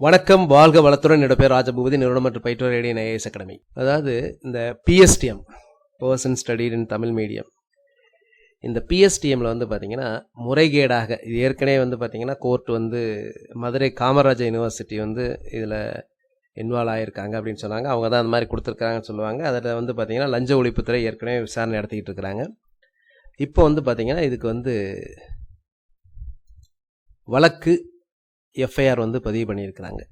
வணக்கம் வாழ்க வளத்துடன். என்னோட பேர் ராஜபூபதி. நிறுவனம் மற்றும் பயிற்றுவர் ரேடியன் ஐஏஎஸ் அகாடமி. அதாவது இந்த PSTM person studied in Tamil medium இந்த பிஎஸ்டிஎம்மில் வந்து பார்த்தீங்கன்னா முறைகேடாக இது ஏற்கனவே வந்து பார்த்தீங்கன்னா கோர்ட் வந்து மதுரை காமராஜர் யூனிவர்சிட்டி வந்து இதில் இன்வால்வ் ஆகியிருக்காங்க அப்படின்னு சொன்னாங்க. அவங்க தான் அந்த மாதிரி கொடுத்துருக்காங்கன்னு சொல்லுவாங்க. அதில் வந்து பார்த்தீங்கன்னா லஞ்ச ஒழிப்புத்துறை ஏற்கனவே விசாரணை நடத்திக்கிட்டு இருக்கிறாங்க. இப்போ வந்து பார்த்தீங்கன்னா இதுக்கு வந்து வழக்கு எஃப்ஐஆர் வந்து பதிவு பண்ணியிருக்கிறாங்க.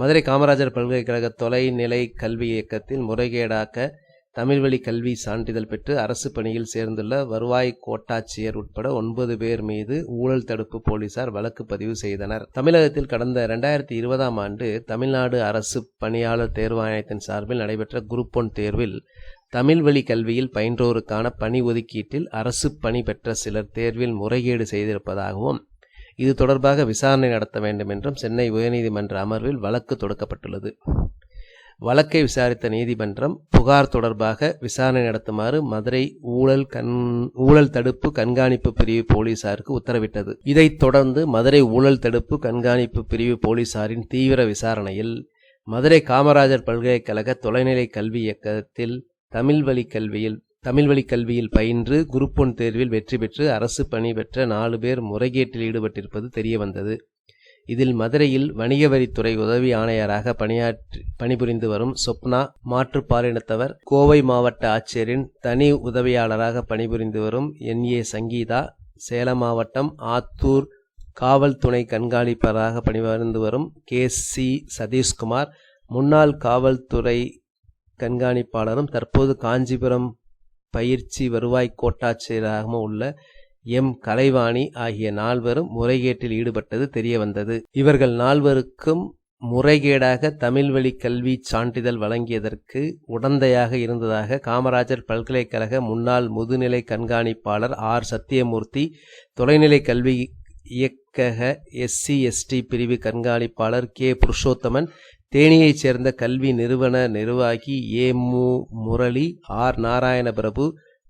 மதுரை காமராஜர் பல்கலைக்கழக தொலைநிலை கல்வி இயக்கத்தில் முறைகேடாக்க தமிழ் வழி கல்வி சான்றிதழ் பெற்று அரசு பணியில் சேர்ந்துள்ள வருவாய் கோட்டாட்சியர் உட்பட ஒன்பது பேர் மீது ஊழல் தடுப்பு போலீசார் வழக்கு பதிவு செய்தனர். தமிழகத்தில் கடந்த இரண்டாயிரத்தி இருபதாம் ஆண்டு தமிழ்நாடு அரசு பணியாளர் தேர்வாணையத்தின் சார்பில் நடைபெற்ற குரூப் ஒன் தேர்வில் தமிழ் வழி கல்வியில் பயின்றோருக்கான பணி ஒதுக்கீட்டில் அரசு பணி பெற்ற சிலர் தேர்வில் முறைகேடு செய்திருப்பதாகவும் இது தொடர்பாக விசாரணை நடத்த வேண்டும் என்றும் சென்னை உயர்நீதிமன்ற அமர்வில் வழக்கு தொடுக்கப்பட்டுள்ளது. வழக்கை விசாரித்த நீதிமன்றம் புகார் தொடர்பாக விசாரணை நடத்துமாறு மதுரை ஊழல் கண் ஊழல் தடுப்பு கண்காணிப்பு பிரிவு போலீசாருக்கு உத்தரவிட்டது. இதைத் தொடர்ந்து மதுரை ஊழல் தடுப்பு கண்காணிப்பு பிரிவு போலீசாரின் தீவிர விசாரணையில் மதுரை காமராஜர் பல்கலைக்கழக தொலைநிலை கல்வி இயக்கத்தில் தமிழ் வழி கல்வியில் தமிழ் வழி கல்வியில் பயின்று குரூப் ஒன் தேர்வில் வெற்றி பெற்று அரசு பணி பெற்ற நாலு பேர் முறைகேட்டில் ஈடுபட்டிருப்பது தெரிய வந்தது இதில் மதுரையில் வணிக வரித்துறை உதவி ஆணையராக பணியாற்றி பணிபுரிந்து வரும் சொப்னா மாற்றுப்பாலினத்தவர் கோவை மாவட்ட ஆட்சியரின் தனி உதவியாளராக பணிபுரிந்து வரும் என். ஏ. சங்கீதா சேலம் மாவட்டம் ஆத்தூர் காவல் துணை கண்காணிப்பராக பணிபுரிந்து வரும் கே. சி. சதீஷ்குமார் முன்னாள் காவல்துறை கண்காணிப்பாளரும் தற்போது காஞ்சிபுரம் பயிற்சி வருவாய் கோட்டாட்சியராகவும் உள்ள எம். கலைவாணி ஆகிய நால்வரும் முறைகேட்டில் ஈடுபட்டது தெரிய வந்தது. இவர்கள் நால்வருக்கும் முறைகேடாக தமிழ் வழி கல்வி சான்றிதழ் வழங்கியதற்கு உடந்தையாக இருந்ததாக காமராஜர் பல்கலைக்கழக முன்னாள் முதுநிலை கண்காணிப்பாளர் ஆர். சத்தியமூர்த்தி தொலைநிலை கல்வி இயக்கக எஸ்சி எஸ்டி பிரிவு கண்காணிப்பாளர் கே. புருஷோத்தமன் தேனியைச் சேர்ந்த கல்வி நிறுவன நிர்வாகி A. M. Murali R. Narayana Prabhu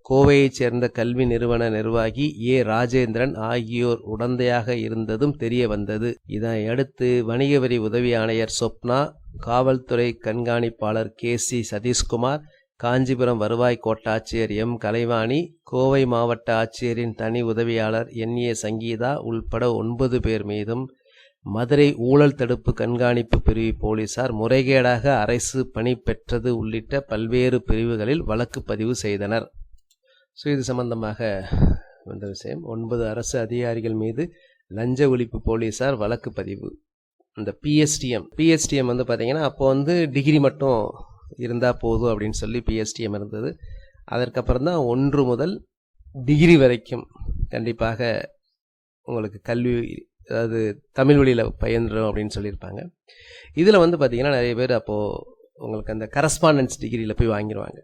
கோவையைச் சேர்ந்த கல்வி நிறுவன நிர்வாகி ஏ. ராஜேந்திரன் ஆகியோர் உடந்தையாக இருந்ததும் தெரிய வந்தது. இதனை அடுத்து வணிக வரி உதவி ஆணையர் சொப்னா காவல்துறை கண்காணிப்பாளர் கே. சி. சதீஷ்குமார் காஞ்சிபுரம் வருவாய் கோட்டாட்சியர் எம். கலைவாணி கோவை மாவட்ட ஆட்சியரின் தனி உதவியாளர் என். ஏ. சங்கீதா உள்பட ஒன்பது பேர் மீதும் மதுரை ஊழல் தடுப்பு கண்காணிப்பு பிரிவு போலீசார் முறைகேடாக அரசு பணி பெற்றது உள்ளிட்ட பல்வேறு பிரிவுகளில் வழக்கு பதிவு செய்தனர். ஸோ இது சம்பந்தமாக வந்த விஷயம். ஒன்பது அரசு அதிகாரிகள் மீது லஞ்ச ஒழிப்பு போலீசார் வழக்கு பதிவு. இந்த பிஎஸ்டிஎம் பிஎஸ்டிஎம் வந்து பார்த்தீங்கன்னா அப்போ வந்து டிகிரி மட்டும் இருந்தால் போதும் அப்படின்னு சொல்லி பிஎஸ்டிஎம் இருந்தது. அதற்கப்புறம் தான் ஒன்று முதல் டிகிரி வரைக்கும் கண்டிப்பாக உங்களுக்கு கல்வி அதாவது தமிழ் வழியில் பயின்றோம் அப்படின்னு சொல்லியிருப்பாங்க. இதில் வந்து பார்த்திங்கன்னா நிறைய பேர் அப்போது உங்களுக்கு அந்த கரஸ்பாண்டன்ஸ் டிகிரியில் போய் வாங்கிடுவாங்க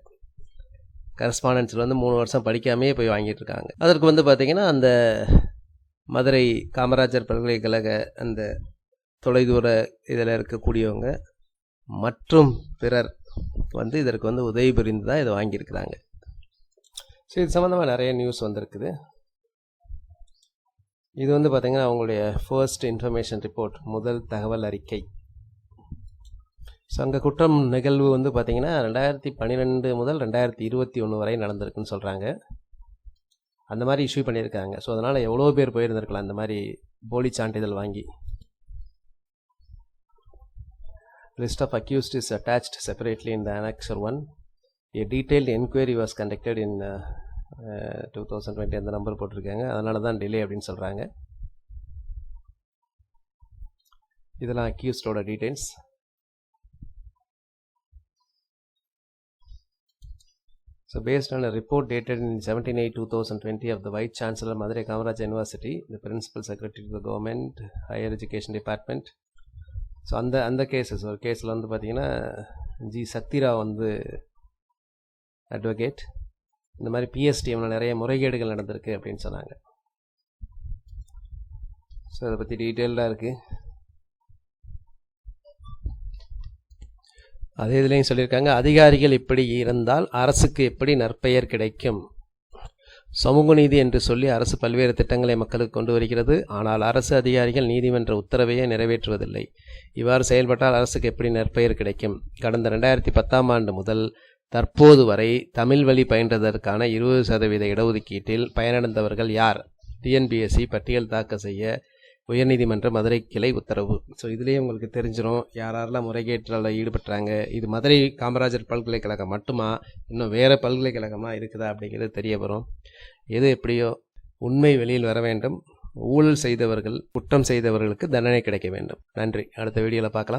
கரஸ்பாண்டன்ஸில் வந்து மூணு வருஷம் படிக்காமையே போய் வாங்கிட்டு இருக்காங்க. அதற்கு வந்து பார்த்திங்கன்னா அந்த மதுரை காமராஜர் பல்கலைக்கழக அந்த தொலைதூர இதில் இருக்கக்கூடியவங்க மற்றும் பிறர் வந்து இதற்கு வந்து உதவி புரிந்து தான் இதை வாங்கியிருக்கிறாங்க. ஸோ இது சம்மந்தமாக நிறைய நியூஸ் வந்திருக்குது. இது வந்து பார்த்திங்கன்னா அவங்களுடைய ஃபர்ஸ்ட் இன்ஃபர்மேஷன் ரிப்போர்ட் முதல் தகவல் அறிக்கை. ஸோ அங்கே குற்றம் நிகழ்வு வந்து பார்த்திங்கன்னா ரெண்டாயிரத்தி பன்னிரெண்டு முதல் ரெண்டாயிரத்தி இருபத்தி ஒன்று வரை நடந்திருக்குன்னு சொல்கிறாங்க அந்த மாதிரி இஷ்யூ பண்ணியிருக்காங்க. ஸோ அதனால் எவ்வளோ பேர் போயிருந்திருக்கலாம் அந்த மாதிரி போலி சான்றிதழ் வாங்கி. List of accused is attached separately in the annexure one A detailed enquiry was conducted in two thousand twenty அந்த நம்பர் போட்டிருக்காங்க அதனால தான் டிலே அப்படின்னு சொல்கிறாங்க இதெல்லாம் அக்யூஸ்டோட details So based on a report dated in 17 8 2020 of the Vice Chancellor Madurai Kamaraj University, the Principal Secretary to the Government Higher Education Department. So அந்த அந்த gases ஒரு கேஸில் வந்து பார்த்தீங்கன்னா ஜி சக்திராவ் வந்து அட்வொகேட் இந்த மாதிரி பிஎஸ்டிஎம்ல நிறைய முறைகேடுகள் நடந்திருக்கு அப்படின்னு சொன்னாங்க. ஸோ அதை பற்றி டீட்டெயில்டாக இருக்குது அதே இதுலேயும் சொல்லியிருக்காங்க அதிகாரிகள் இப்படி இருந்தால் அரசுக்கு எப்படி நற்பெயர் கிடைக்கும்? சமூக நீதி என்று சொல்லி அரசு பல்வேறு திட்டங்களை மக்களுக்கு கொண்டு வருகிறது. ஆனால் அரசு அதிகாரிகள் நீதிமன்ற உத்தரவையே நிறைவேற்றுவதில்லை. இவ்வாறு செயல்பட்டால் அரசுக்கு எப்படி நற்பெயர் கிடைக்கும்? கடந்த ரெண்டாயிரத்தி பத்தாம் ஆண்டு முதல் தற்போது வரை தமிழ் வழி பயின்றதற்கான இருபது சதவீத இடஒதுக்கீட்டில் பயனடைந்தவர்கள் யார்? டிஎன்பிஎஸ்சி பட்டியல் தாக்கல் செய்ய உயர்நீதிமன்ற மதுரை கிளை உத்தரவு. ஸோ இதுலேயே உங்களுக்கு தெரிஞ்சிடும் யார் யாரெல்லாம் முறைகேட்டில் ஈடுபட்டாங்க இது மதுரை காமராஜர் பல்கலைக்கழகம் மட்டுமா? இன்னும் வேறு பல்கலைக்கழகமாக இருக்குதா அப்படிங்கிறது தெரிய வரும் எது எப்படியோ உண்மை வெளியில் வர வேண்டும். ஊழல் செய்தவர்கள் குற்றம் செய்தவர்களுக்கு தண்டனை கிடைக்க வேண்டும். நன்றி. அடுத்த வீடியோவில் பார்க்கலாம்.